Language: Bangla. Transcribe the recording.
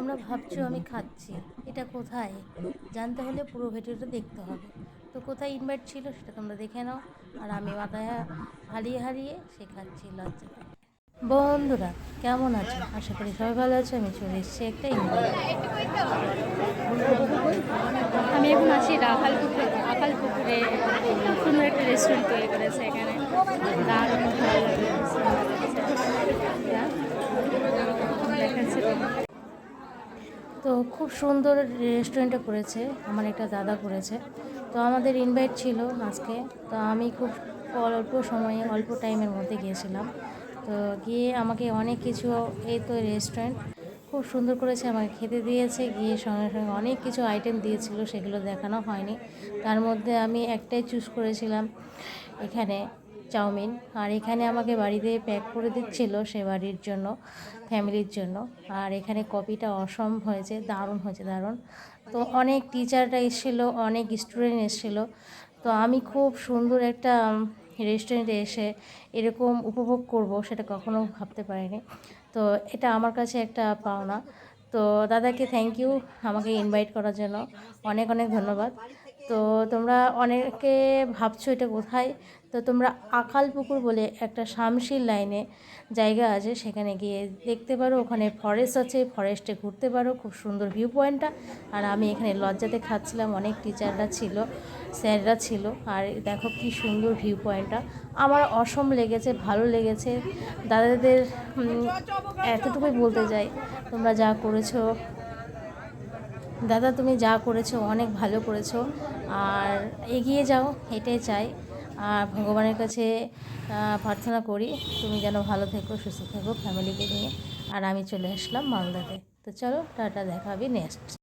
তোমরা ভাবছ আমি খাচ্ছি, এটা কোথায়? জানতে হলে পুরো ভিডিওটা দেখতে হবে। তো কোথায় ইনভাইট ছিল সেটা তোমরা দেখে নাও। আর আমি মাথায় হারিয়ে হারিয়ে সে খাচ্ছি লজ্জা বন্ধুরা, কেমন আছো? আশা করি সবাই ভালো আছো, আমি চলে এসেছি একটা আমি এখন আছি রাখাল পুকুরে রাখাল পুকুরে সুন্দর একটা রেস্টুরেন্ট তৈরি করেছে এখানে। দারুণ ভালো লাগছে তো খুব সুন্দর রেস্টুরেন্টটা করেছে, আমার একটা দাদা করেছে। তো আমাদের ইনভাইট ছিল আজকে, তো আমি খুব অল্প সময়ে, অল্প টাইমের মধ্যে গিয়েছিলাম। তো গিয়ে আমাকে অনেক কিছু, এই তো রেস্টুরেন্ট খুব সুন্দর করেছে, আমাকে খেতে দিয়েছে, গিয়ে সঙ্গে সঙ্গে অনেক কিছু আইটেম দিয়েছিল, সেগুলো দেখানো হয়নি। তার মধ্যে আমি একটাই চুজ করেছিলাম এখানে চাউমিন। আর এখানে আমাকে বাড়িতে প্যাক করে দিচ্ছিল সে বাড়ির জন্য ফ্যামিলির জন্য। আর এখানে কপিটা অসম হয়েছে, দারুণ হয়েছে, দারুণ। তো অনেক টিচাররা এসেছিল, অনেক স্টুডেন্ট এসেছিল। তো আমি খুব সুন্দর একটা রেস্টুরেন্টে এসে এরকম উপভোগ করব সেটা কখনো ভাবতে পারিনি। তো এটা আমার কাছে একটা পাওনা। তো দাদাকে থ্যাংক ইউ আমাকে ইনভাইট করার জন্য। অনেক অনেক ধন্যবাদ। তো তোমরা অনেকে ভাবছ এটা কোথায়? তো তোমরা আকাল পুকুর বলে একটা শামশির লাইনে জায়গা আছে, সেখানে গিয়ে দেখতে পারো। ওখানে ফরেস্ট আছে ফরেস্টে ঘুরতে পারো। খুব সুন্দর ভিউ পয়েন্টটা আর আমি এখানে লজ্জাতে খাচ্ছিলাম, অনেক টিচাররা ছিল স্যাররা ছিল। আর দেখো কি সুন্দর ভিউ পয়েন্টটা আমার অসম লেগেছে, ভালো লেগেছে। দাদাদের এতটুকুই বলতে চাই। তোমরা যা করেছ দাদা, তুমি যা করেছ অনেক ভালো করেছ। আর এগিয়ে যাও, এটাই চাই। আর ভগবানের কাছে প্রার্থনা করি, তুমি যেন ভালো থেকো, সুস্থ থেকো ফ্যামিলিকে নিয়ে। আর আমি চলে আসলাম মালদাতে। তো চলো, টাটা, দেখা হবে নেক্সট